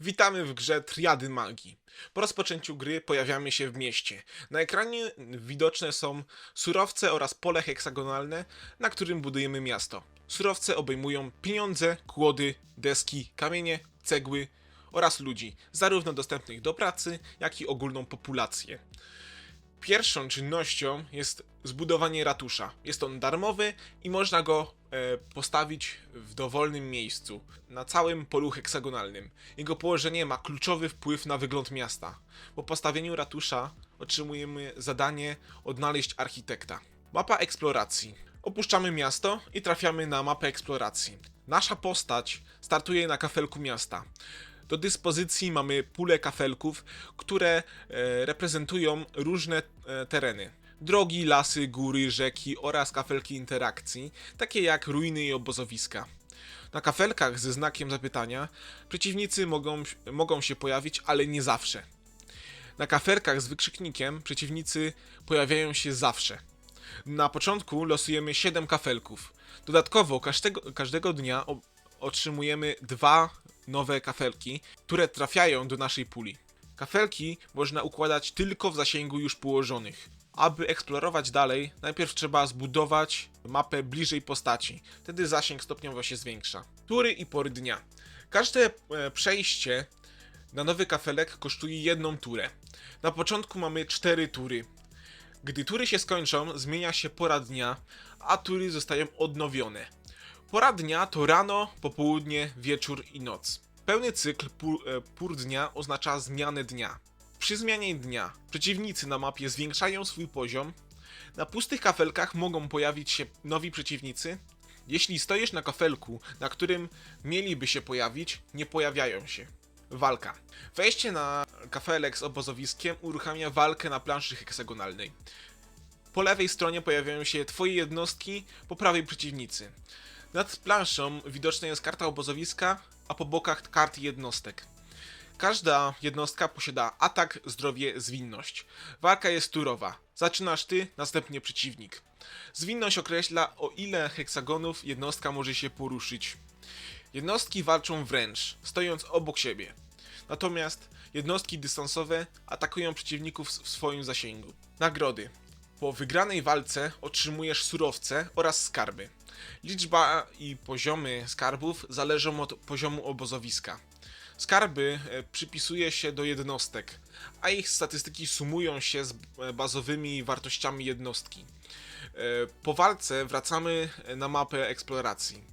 Witamy w grze Triady Magii. Po rozpoczęciu gry pojawiamy się w mieście. Na ekranie widoczne są surowce oraz pole heksagonalne, na którym budujemy miasto. Surowce obejmują pieniądze, kłody, deski, kamienie, cegły oraz ludzi, zarówno dostępnych do pracy, jak i ogólną populację. Pierwszą czynnością jest zbudowanie ratusza. Jest on darmowy i można go e, postawić w dowolnym miejscu, na całym polu heksagonalnym. Jego położenie ma kluczowy wpływ na wygląd miasta. Po postawieniu ratusza otrzymujemy zadanie odnaleźć architekta. Mapa eksploracji. Opuszczamy miasto i trafiamy na mapę eksploracji. Nasza postać startuje na kafelku miasta. Do dyspozycji mamy pulę kafelków, które e, reprezentują różne e, tereny. Drogi, lasy, góry, rzeki oraz kafelki interakcji, takie jak ruiny i obozowiska. Na kafelkach ze znakiem zapytania przeciwnicy mogą, mogą się pojawić, ale nie zawsze. Na kafelkach z wykrzyknikiem przeciwnicy pojawiają się zawsze. Na początku losujemy 7 kafelków. Dodatkowo każdego, każdego dnia otrzymujemy dwa nowe kafelki, które trafiają do naszej puli. Kafelki można układać tylko w zasięgu już położonych. Aby eksplorować dalej, najpierw trzeba zbudować mapę bliżej postaci. Wtedy zasięg stopniowo się zwiększa. Tury i pory dnia. Każde e, przejście na nowy kafelek kosztuje jedną turę. Na początku mamy cztery tury. Gdy tury się skończą, zmienia się pora dnia, a tury zostają odnowione. Pora dnia to rano, popołudnie, wieczór i noc. Pełny cykl pór, e, pór dnia oznacza zmianę dnia. Przy zmianie dnia przeciwnicy na mapie zwiększają swój poziom. Na pustych kafelkach mogą pojawić się nowi przeciwnicy. Jeśli stoisz na kafelku, na którym mieliby się pojawić, nie pojawiają się. Walka. Wejście na kafelek z obozowiskiem uruchamia walkę na planszy heksagonalnej. Po lewej stronie pojawiają się twoje jednostki, po prawej przeciwnicy. Nad planszą widoczna jest karta obozowiska, a po bokach karty jednostek. Każda jednostka posiada atak, zdrowie, zwinność. Walka jest turowa. Zaczynasz ty, następnie przeciwnik. Zwinność określa o ile heksagonów jednostka może się poruszyć. Jednostki walczą wręcz, stojąc obok siebie. Natomiast jednostki dystansowe atakują przeciwników w swoim zasięgu. Nagrody. Po wygranej walce otrzymujesz surowce oraz skarby. Liczba i poziomy skarbów zależą od poziomu obozowiska. Skarby e, przypisuje się do jednostek, a ich statystyki sumują się z e, bazowymi wartościami jednostki. E, Po walce wracamy na mapę eksploracji.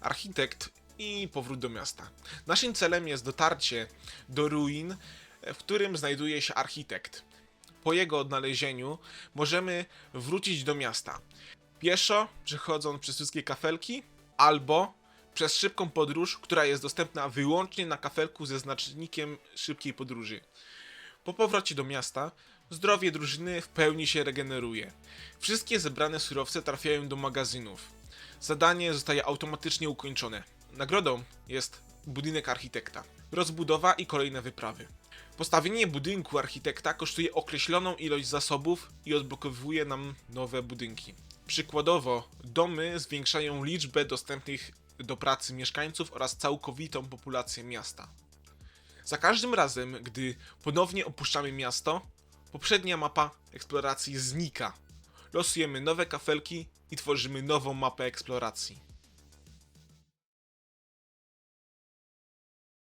Architekt i powrót do miasta. Naszym celem jest dotarcie do ruin, w którym znajduje się architekt. Po jego odnalezieniu możemy wrócić do miasta. Pieszo, przechodząc przez wszystkie kafelki, albo przez szybką podróż, która jest dostępna wyłącznie na kafelku ze znacznikiem szybkiej podróży. Po powrocie do miasta, zdrowie drużyny w pełni się regeneruje. Wszystkie zebrane surowce trafiają do magazynów. Zadanie zostaje automatycznie ukończone. Nagrodą jest budynek architekta, rozbudowa i kolejne wyprawy. Postawienie budynku architekta kosztuje określoną ilość zasobów i odblokowuje nam nowe budynki. Przykładowo, domy zwiększają liczbę dostępnych do pracy mieszkańców oraz całkowitą populację miasta. Za każdym razem, gdy ponownie opuszczamy miasto, poprzednia mapa eksploracji znika. Losujemy nowe kafelki i tworzymy nową mapę eksploracji.